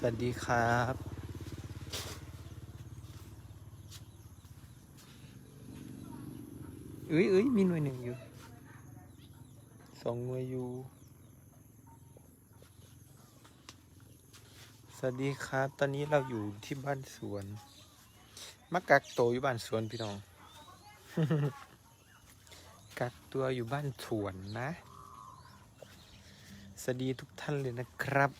สวัสดีครับ เอ้ยเอ้ยมีหน่วยหนึ่งอยู่ สองหน่วยอยู่ สวัสดีครับ ตอนนี้เราอยู่ที่บ้านสวนมากักตัวอยู่บ้านสวนพี่น้อง กักตัวอยู่บ้านสวนนะ สวัสดีทุกท่านเลยนะครับ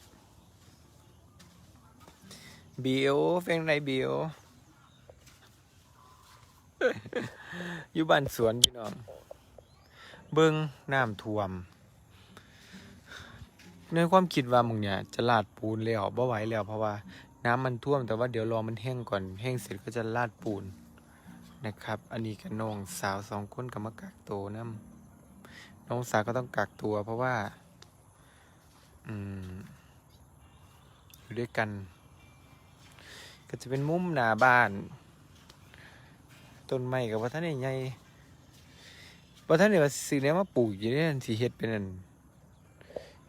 บิวเฟงไรบิวอยู่บ้านสวนพี่น้อง เบิ้งน้ำท่วม ในความคิดว่ามึงเนี่ย จะลาดปูนแล้วบ่ไหวแล้ว เพราะว่าน้ำมันท่วมแต่ว่าเดี๋ยวรอมันแห้งก่อน แห้งเสร็จก็จะลาดปูนนะครับ อันนี้กับน้องสาวสองคนกับมากักตัวน้ำน้องสาวก็ต้องกักตัว เพราะว่า อืม อยู่ด้วยกัน ก็จะเป็นมุมหน้าบ้าน ต้นไม้กับว่าท่านใหญ่ว่าท่านเนี่ยสิ่งนี้มาปลูกอยู่นี่ยสีเฮ็ดเป็นอัน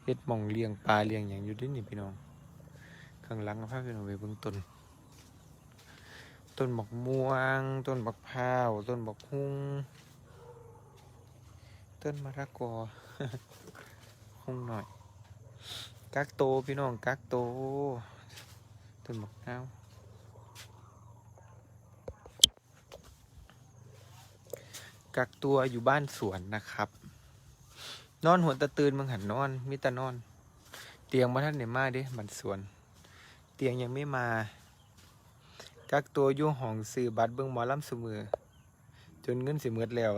เฮ็ดมองเลี้ยงปลาเลี้ยงอย่างอยู่ด้วยนี่พี่น้อง ข้างหลังก็พาพี่น้องไปเบิ่งต้น ต้นบักม่วง ต้นบักพร้าว ต้นบักฮุ่งต้นมะระกอหุ่งหน่อย กักโตพี่น้องกักโตต้นบักนาว กักตัวอยู่บ้านสวนนะครับ นอนหัวตะตื่นมึงหันนอนมิตรนอน เตียงมาท่านไหนมาเด้บันสวน เตียงยังไม่มา กักตัวอยู่ห้องซื้อบัตรเบิ่งหมอลำสมือจนเงินสิหมืดแล้ว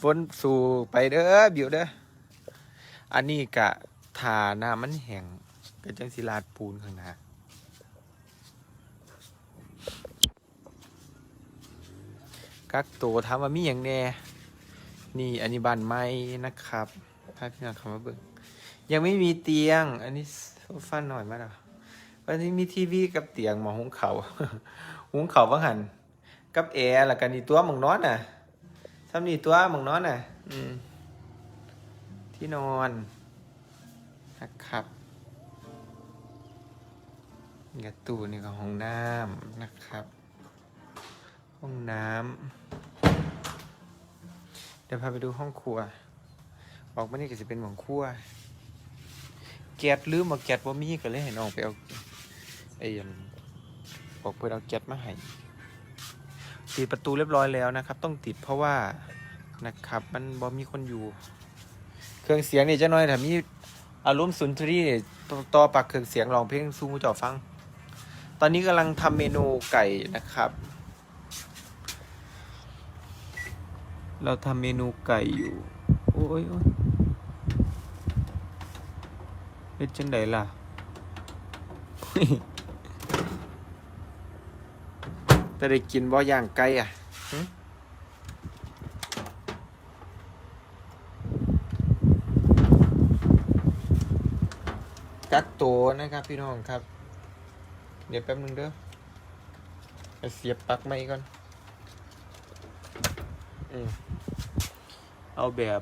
ฝนสู่ไปเด้อบิวเด้ออันนี้กะทาน้ำมันแห้งก็จังสิลาดปูนข้างหน้า กักตัวถามว่ามีอย่างแน่ นี่อันนี้บ้านไม้นะครับพาพี่น้องคำว่าเบิ่งยังไม่มีเตียง อันนี้โซฟาหน่อยมาแล้ววันนี้มีทีวีกับเตียงหมอหุงเขาหุงเขาว่าหัน กับแอร์แล้วกันนี่ตัวมองนอนน่ะทำนี่ตัวมองนอนน่ะ อืม ที่นอนนะครับกระตูนี่ก็ห้องน้ำนะครับ ห้องน้ำเดี๋ยวพาไปดูห้องครัว ออกมานี่ก็จะเป็นหมองครัวแก๊สลืมมาแก๊สว่ามีก็เลยให้น้องไปเอาไอ้ยันบอกเพื่อนเอาแก๊สมาให้ปิดประตูเรียบร้อยแล้วนะครับ ต้องติดเพราะว่านะครับมันบ่มีคนอยู่ เครื่องเสียงนี่จะน้อยแต่มีอารมณ์สุนทรีต่อต่อปากเครื่องเสียงร้องเพลงสู้มูจอฟัง ตอนนี้กำลังทำเมนูไก่นะครับ เราทำเมนูไก่อยู่โอ้ยโอ้ยเป็นจังไดล่ะ แต่ได้กินบ่ย่างไก่อะหึกักตัวนะครับพี่น้องครับ เดี๋ยวแป๊บนึงเด้อไปเสียบปลั๊กไม่ก่อน อืม เอาแบบ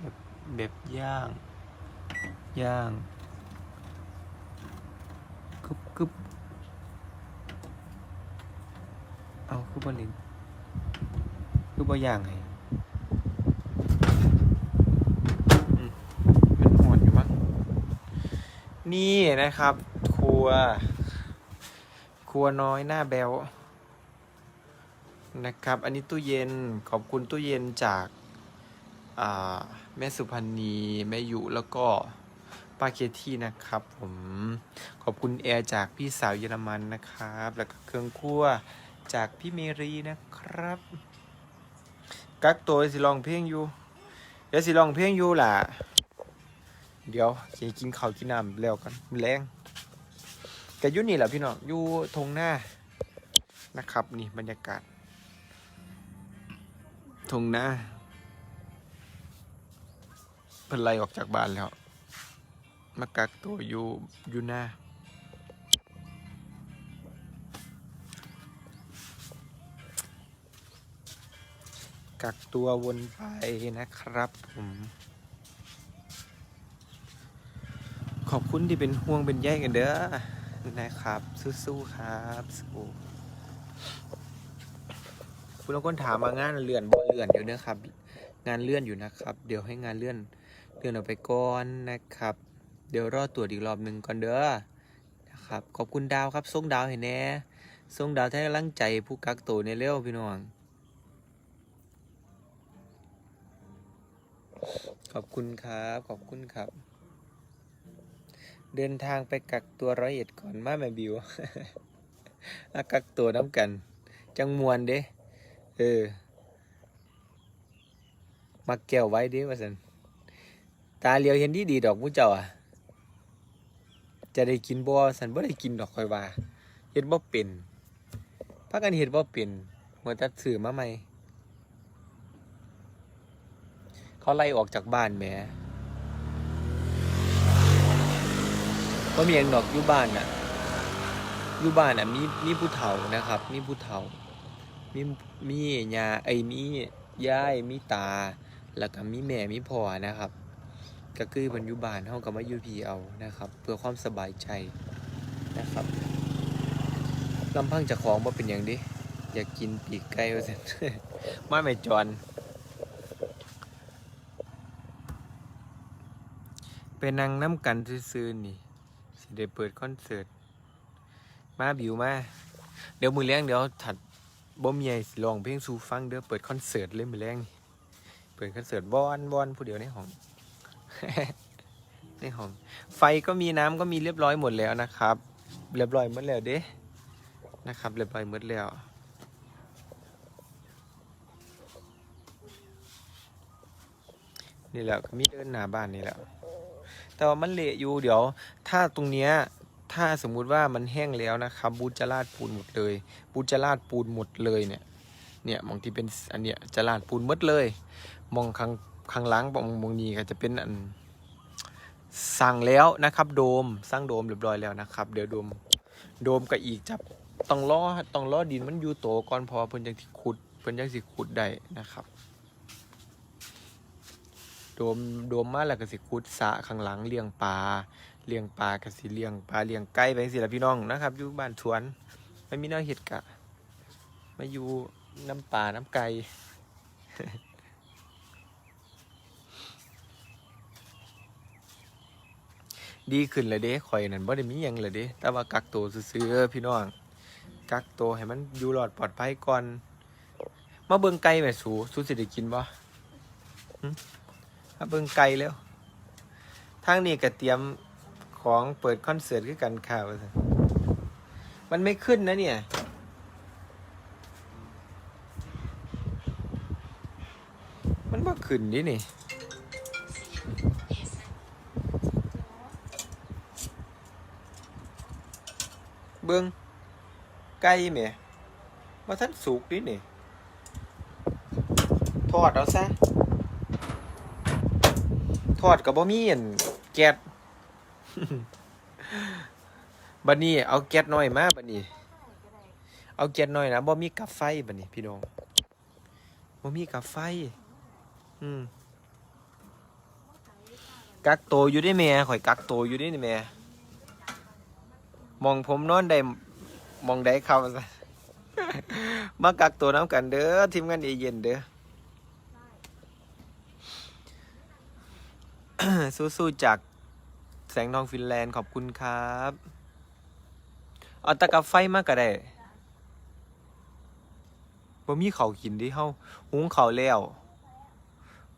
แบบแบบย่าง ย่างกึบกึบเอาคือบอลินคือบอย่างไงอืมเป็นหอนอยู่มั้งนี่นะครับ ครัว ครัวน้อยหน้าแบว นะครับ อันนี้ตู้เย็นขอบคุณตู้เย็นจากาแม่สุพรรณีแม่ยุแล้วก็ป้าเคที่นะครับผมขอบคุณแอร์จากพี่สาวเยอรมันนะครับ แล้วก็เครื่องครัวจากพี่เมรีนะครับ กักตัวสิลองเพลงอยู่ เดี๋ยวสิลองเพลงอยู่ล่ะ เดี๋ยวสิกินข้าวกินน้ำแล้วกันแรงแต่อยุ่นี่แหละพี่น้องอยู่ทงหน้านะครับนี่บรรยากาศ ทงนะเพิ่นไล่ออกจากบ้านแล้ว มากักตัวอยู่อยู่หน้ากักตัววนไปนะครับผม ขอบคุณที่เป็นห่วงเป็นใยกันเด้อนะครับ สู้ๆครับสู้ คุณละคนถามมางานเลื่อนบ่เลื่อนเดี๋ยวนะครับ งานเลื่อนอยู่นะครับ เดี๋ยวให้งานเลื่อนเลื่อนออกไปก่อนนะครับ เดี๋ยวรอตรวจอีกรอบหนึ่งก่อนเด้อนะครับขอบคุณดาวครับส่งดาวให้แน่ส่งดาวให้กำลังใจผู้กักตัวในเร็วพี่น้องขอบคุณครับ ขอบคุณครับ เดินทางไปกักตัวร้อยเอ็ดก่อนมาแม่บิวอากักตัวน้ำกัน จังมวนเด้ เออมาแก้วไว้เด้ว่าสันตาเลียวเห็นดีดีดอกมู้เจ้าอะ จะได้กินบ่สันบ่ได้กินดอกคอยว่าเฮ็ดบ่เป็นพากันเฮ็ดบ่เป็นเมื่อตัดสื่อมาใหม่เขาไล่ออกจากบ้านแหมก็มีอย่างดอกอยู่บ้านน่ะอยู่บ้านน่ะมีมีผู้เฒ่านะครับ มีผู้เฒ่า มีมียาไอ้มียายมีตา แล้วก็มีแม่มีพ่อนะครับ ก็คือมันอยู่บ้านเฮาก็มายูพีเอานะครับ เพื่อความสบายใจนะครับลำพังจะของบ่าเป็นอย่างดิอยากกินปีกไก่ว่าซั่นมาแม่จอนไปนั่งน้ำกันซื่อๆนี่สิได้เปิดคอนเสิร์ตมาบิวมา เดี๋ยวมือแรงเดี๋ยวถัด บ่มีไอ้สิร้องเพลงสู่ฟังเด้อเปิดคอนเสิร์ตเลยมือแรงนี่เปิดคอนเสิร์ตบอนบอนผู้เดียวในห้อง ในห้อง ไฟก็มีน้ำก็มีเรียบร้อยหมดแล้วนะครับ เรียบร้อยหมดแล้วเด้นะครับเรียบร้อยหมดแล้วนี่แหละมีเดินหน้าบ้านนี่แหละแต่ว่ามันเละอยู่เดี๋ยว ถ้าตรงเนี้ย ถ้าสมมุติว่ามันแห้งแล้วนะครับบูธจะราดปูนหมดเลย บูธจะราดปูนหมดเลยเนี่ย เนี่ยมองที่เป็นอันเนี้ยจะราดปูนหมดเลย มองข้างข้างหล่างมองมองนี้ก็จะเป็นอันสั่งแล้วนะครับ โดมสร้างโดมเรียบร้อยแล้วนะครับ เดี๋ยวโดมโดมก็อีกจับต้องล้อต้องล้อดินมันอยู่โตก่อนพอเพิ่นจังสิขุดเพิ่นจังสิขุดได้นะครับ โดมโดมมาแล้วก็สิขุดสะข้างหลังเลี้ยงปลา เลี้ยงปลากับสิเลี้ยงปลาเลี้ยงไก่ไปสิละพี่น้องนะครับอยู่บ้านสวนไม่มีแน้าเห็ดกะ มาอยู่น้ำปลาน้ำไก่ดีขึ้นเลยเด้ข่อยนั่นบ่ได้มีหยังเลยเด้ แต่ว่ากักตัวซื่อๆพี่น้อง กักตัวให้มันอยู่รอดปลอดภัยก่อน มาเบิ่งไก่แม่สูสูสิได้กินบ่มาเบิ่งไก่แล้ว ทางนี้ก็เตรียม ของเปิดคอนเสิร์ตคือกันข่าวมันไม่ขึ้นนะเนี่ย มันบ่ขึ้นดินี่เบิ้งไก่แม่มาท่านสุกดินี่ทอดเอาซะทอดกับบ่มีอันแก๊ส บัดนี้เอาแก๊สน้อยมาบัดนี้ เอาแก๊สน้อยนะบ่มีกับไฟบัดนี้ พี่น้องบ่มีกับไฟ อืมกักโตวอยู่ได้แม่ข่อยกักโตวอยู่ได้นี่แม่มองผมนอนได้มองได้เข้าซะมากักตัวน้ำกันเด้อทีมงานเอเย็นเด้อสู้ๆจาก แสงทองฟินแลนด์ขอบคุณครับเอาตะกับไฟมากก็ได้บ่มีเขากินดิเฮาหุงเขาแล้ว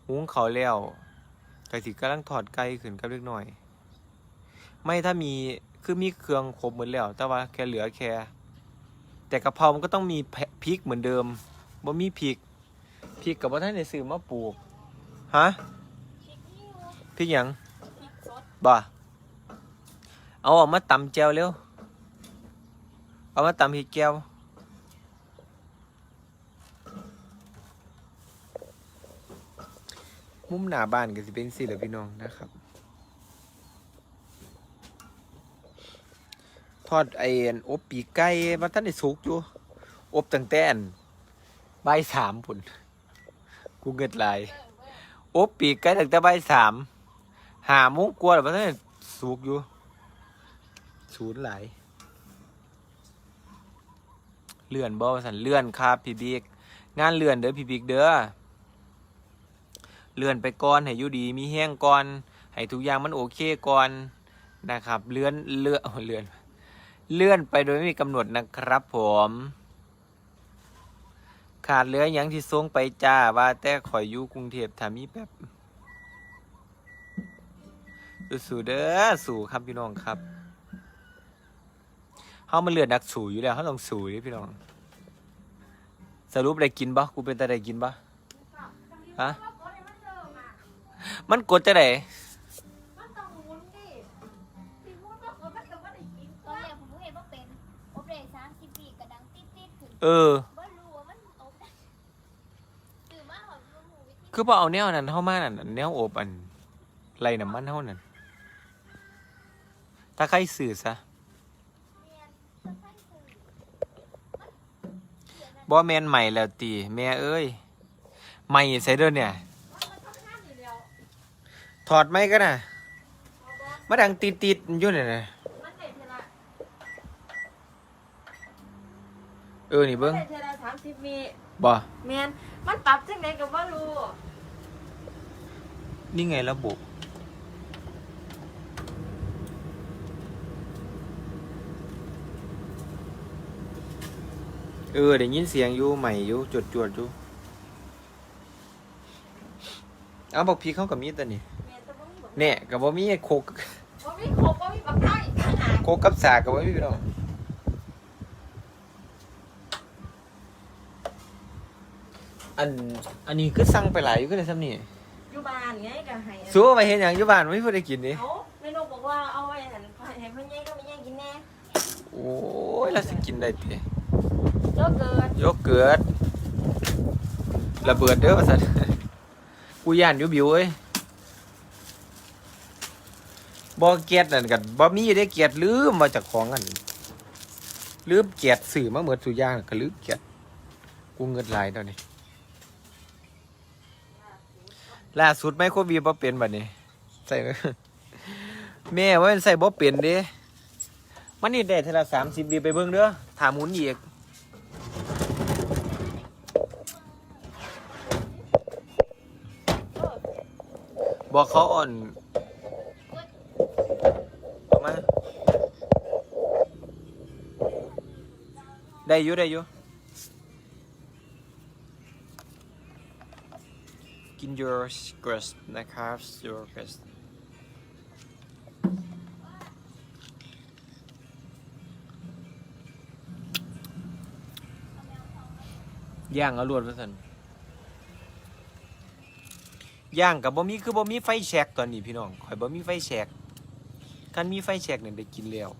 หุงเขาแล้วไก่สิกำลังถอดไก่ขึ้นกับเล็กหน้อย ไม่ถ้ามีคือมีเครื่องครบหมดแล้ว แต่ว่าแค่เหลือแค่แต่กะเพรามันก็ต้องมีพริกเหมือนเดิมบ่มีพริกพริกกับว่าท่านได้ซื้อมาปลูกฮะพริกยังบ่ เอาออกมาตำแจวเร็ว เอามาตำพริกแก้วมุมหน้าบ้านก็สิเป็นสิแหละพี่น้องนะครับ ทอดไอ้อันอบปีกไก่มาท่านได้สุกอยู่ อบตั้งแต่อันบ่ายสามพุ่นกูเงิดลายอบปีกไก่ตั้งแต่ใบสามหาโมงกว่าแล้วมาท่านได้สุกอยู่ ศูนย์หลายเลื่อนบ่สันเลื่อนครับพี่บิ๊กงานเลื่อนเด้อพี่บิ๊กเด้อเลื่อนไปก่อนให้อยู่ดีมีแห้งก่อนให้ทุกอย่างมันโอเคก่อนนะครับ เลื่อนเลื่อนเลื่อน เลื่อนไปโดยไม่มีกำหนดนะครับผม ขาดเหลืออย่างที่ส่งไปจ้าว่าแต่ข่อยอยู่กรุงเทพถามีแบบสู้ๆเด้อสู้ครับพี่น้องครับ เฮามันเลือดนักสู้อยู่แล้วเฮาต้องสู้เด้พี่น้อง สรุปได้กินบ่กูเป็นตาได้กินบ่ฮะ มันกดจะไดมันต้องหมุนดิที่หมุนก็คือมันก็บ่ได้กินตอนแรกผมเห็นว่าเป็นอบเลยสามสิบปีกระดังติดติดๆขึ้นเออบ่รู้ว่ามันอบได้ตื่นมาหอมรู้หมูวิธีคือพอเอาแนวนั้นเข้ามานั่นแนวโอบอันไรน้ำมันเท่านั้น ถ้าใครสื่อซะ เรียนจะใช้สื่อ บ่แมนใหม่แล้วตีแม่เอ้ยใหม่ใส่เด้อเนี่ยมันทำงานอยู่แล้วถอดไหมก็น่ะมาดังติดติดๆอยู่เนี่ยนะมันได้เท่าละเออนี่เบิ้งได้เท่าละสามสิบวิบ่แมนมันปรับจังไดก็บ่รู้นี่ไงระบบ เออได้ยินเสียงอยู่ใหม่อยู่จวดจวดๆอยู่เอาบอกพี่เขากับมีดตัวนี่แมนแต่บ่มีบ่เนี่ยกับบ่มีโคกบ่มีครบบ่มีบักไก่ขนาดโคกกับสากกับบ่มีพี่น้องอันอันนี้คือสั่งไปหลายอยู่ก็เลยซ้ำนี่อยู่บ้านไงก็ให้สู้ไปเห็นอย่างอยู่บ้านไม่พอได้กินนี่เอาแม่นกบอกว่าเอาไว้หั่นให้พ่อใหญ่ก็ไม่ใหญ่กินแน่โอ้ยแล้วสิกินได้ติ โยเกิร์ตโยเกิร์ตระเบิดเด้อว่าซั่นกูย่านยูบิวเอ้ยบ่เกียดนั่นกันบ่มีได้เกียดลืมมาจากของอันลืมเกียดสื่อมาเหมือนสุย่างก็ลืมเกียดกูเงินหลายตอนนี้ล่าสุดไมโครวีบ่เป็นบัดนี้ใส่แม่ว่ามันใส่บ่เป็นเด้มันนี่ได้เทละ30วีไปเบิ่งเด้อถามหมุนอีก บอกเขาอ่อนออกมาได้อยู่ได้อยู่กิน your crust นะครับ your crust ย่างอาลวดมาสัน ย่างกับบ่มีคือบ่มีไฟแช็กตอนนี้พี่น้องข่อยบ่มีไฟแช็กคันมีไฟแช็กเนี่ยได้กินแล้ว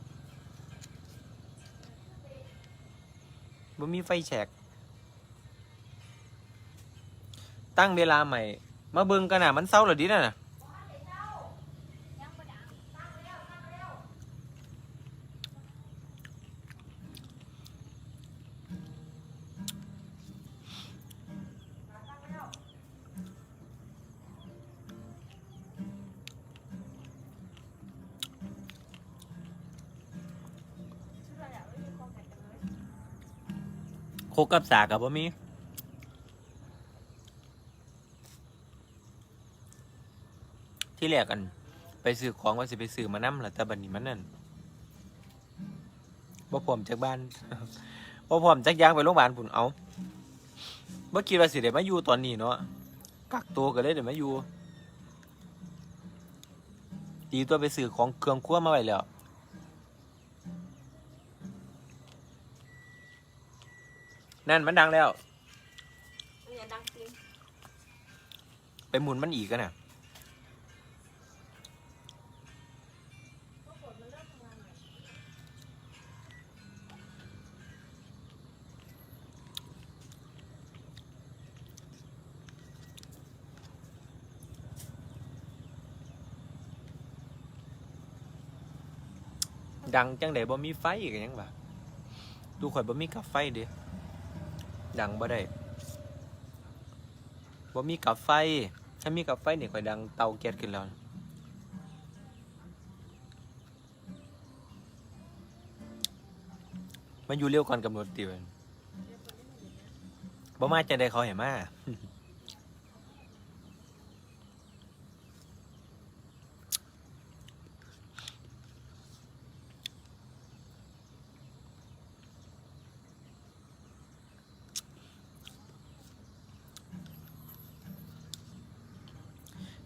บ่มีไฟแช็กตั้งเวลาใหม่ มาเบิ่งกันน่ะมันเศร้าแล้วดิน่ะ กกับสากกับบ่มีที่แรกกัน ไปซื้อของว่าสิไปซื้อมานำล่ะแต่บัดนี้มันนั่นบ่พร้อมจากบ้านบ่พร้อมจักย่างไปโรงพยาบาลพุ่นเอาบ่คิดว่าสิได้มาอยู่ตอนนี้เนาะกักตัวก็เลยได้มาอยู่ดีตัวไปซื้อของเครื่องครัวมาไว้แล้ว นั่นมันดังแล้ว เนี่ยดังจริงไปหมุนมันอีกกันน่ะดังจังไดบ่มีไฟอีกยังบ่ดูข่อยบ่มีกับไฟเด้ ดังบ่ได้บ่มีกับไฟ ถ้ามีกับไฟเนี่ยคอยดังเตาเกียดขึ้นแล้วมันอยู่เร็วก่อนกำหนดติเวบ่มาใจได้เขาเห็นมา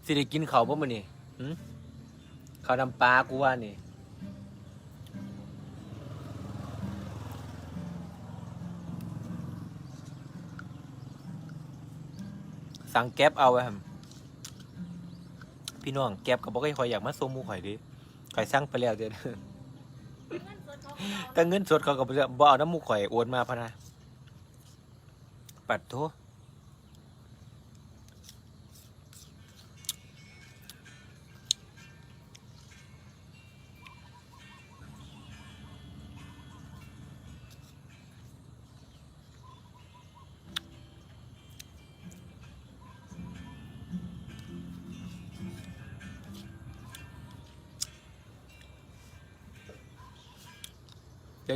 สิได้กินเขาวบ่มื้อนี้หึข้าวน้ำปลากูว่านี่ สั่งแก๊บเอาไว้ครับพี่น้องแก๊บก็บ่ค่อยอยากมาส่งหมู่ข่อยเดิข่อยสั่งไปแล้วเด้อเงินแต่เงินสดเขาก็บ่ได้บ่เอาน้ำหมูข่อยโอนมาพะนะปัดโท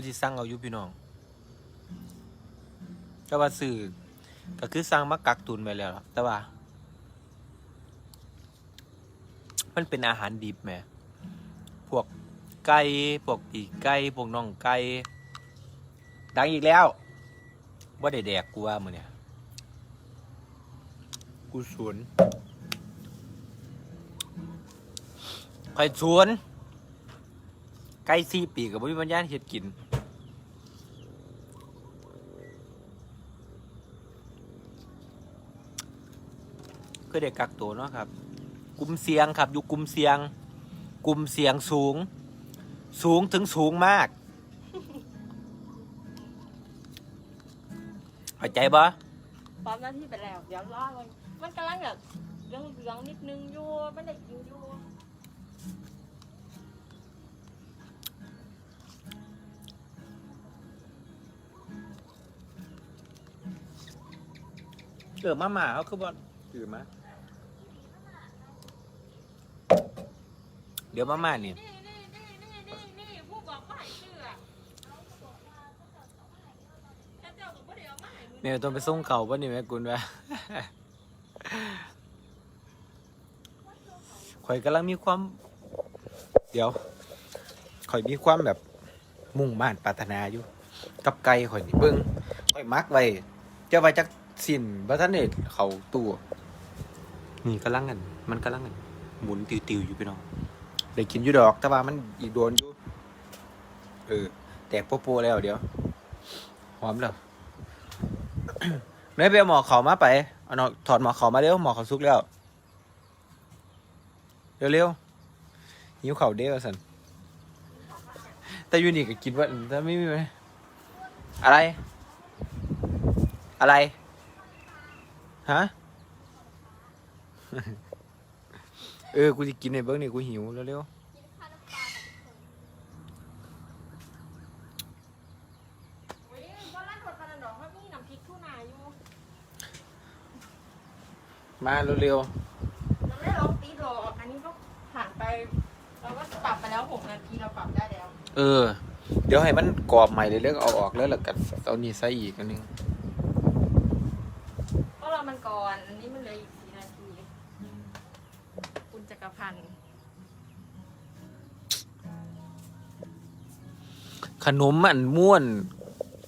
ยวสิสั่งเอาอยู่พี่น้อง แต่ว่าซื้อก็คือสั่งมากักตุนไว้แล้วล่ะแต่ว่า มันเป็นอาหารดิบแหมพวกไก่พวกปีกไก่พวกน่องไก่ดังอีกแล้วว่าได้แดกกูว่ามือเนี่ยกูสวนคอยสวน ไก่สี่ปีกกับวิญญาณเห็ดกิน ก็ได้กักตัวเนาะครับ กลุ่มเสียงครับ อยู่กลุ่มเสียง กลุ่มเสียงสูง สูงถึงสูงมากเข้าใจปะพร้อมหน้าที่ไปแล้ว เดี๋ยวรอมันมันกำลังแบบเหลืองๆนิดนึงอยู่ไม่ได้กินอยู่เออมาหมาเขาคือบ่ถือมา เดี๋ยวมาม่านี่นี่นี่นี่นี่นี่นี่ผู้บอกว่าให้เชื่อแต่เจ้าก็บ่ได้เอามาให้มึงแม่ต้องไปส่งเขาป่ะนี่แม่กุลวะ ข่อยกำลังมีความ เดี๋ยว ข่อยมีความแบบมุ่งมั่นปรารถนาอยู่ กับไก่ข่อยนี่เบิ่งข่อยมักไว้เจ้าไว้จักสิ้นบ่ทันได้เข้าตู้นี่กำลังกัน มันกำลังกันหมุนติวๆอยู่พี่น้อง ได้กินอยู่ดอก แต่ว่ามันอีกโดนอยู่เออแตกโปะๆแล้วเดี๋ยวหอมแล้วเนยไปเอาหมอเขามาไปเอาหนอถอดหมอเขามาเร็วหมอเขาซุกแล้วเร็วเร็วๆหิวเข่าเด้อสันแต่อยูนี่ก็กินว่าถ้าไม่มีอะไร อะไร ฮะ เออ กูจะกินในเบิ้งนี่กูหิวเร็วกินข้าวน้ำปลากับทุกคนเว้ยบ่ร้านรถปลาดอกเขามีน้ำพริกทูน่าอยู่ๆมาเร็วเราไม่ได้ลองตีหรอกอันนี้ก็ผ่านไป เราก็ปรับไปแล้วหกนาทีเราปรับได้แล้ว ๆเออ เดี๋ยวให้มันกรอบใหม่เลยเลือกเอาออกแล้วแล้วกันเอานี่ใส่อีกอันนึงก็รอมันก่อน อันนี้มันเหลยอีกสี่นาทีคุณ จักรพันธ์ขนมอันม่วน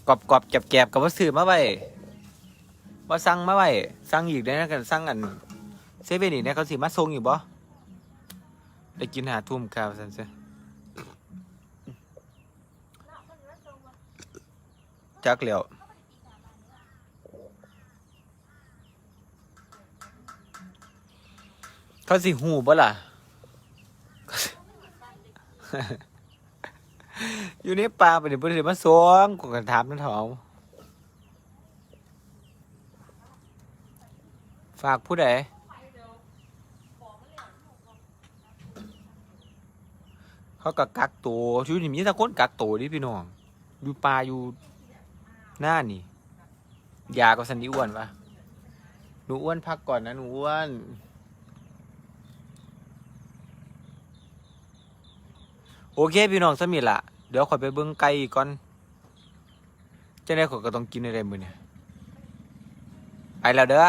กรอบกรอบๆแกบๆกับว่าซื้อมาไว้ว่าสั่งมาไว้สั่งอีกได้นะกันสั่งอันเซเว่นอีกเนี่ยเขาสิมาส่งอยู่บ่ได้กินหาทุ่มข้าวสันเซเนาะคนละทรงว่า จักแล้ว เขาสิหูบ่ล่ะ อยู่ในป่าไปเดี๋ยวบ่ได้มาส่งกูก็ถามนั่นเถอะเอาฝากผู้ใดเขาก็กักตัวชีวิตนี่มีแต่คนกักตัวดิพี่น้องอยู่ป่าอยู่หน้านี่ยาก็สันนิอ้วนปะหนูอ้วนพักก่อนนะหนูอ้วน โอเคพี่น้องสมิธละเดี๋ยวขอยไปเบิ้งไก่อีกก่อนเจ้าได้ขอยก็ต้องกินอะไรมือเนี่ยไปแล้วเด้อ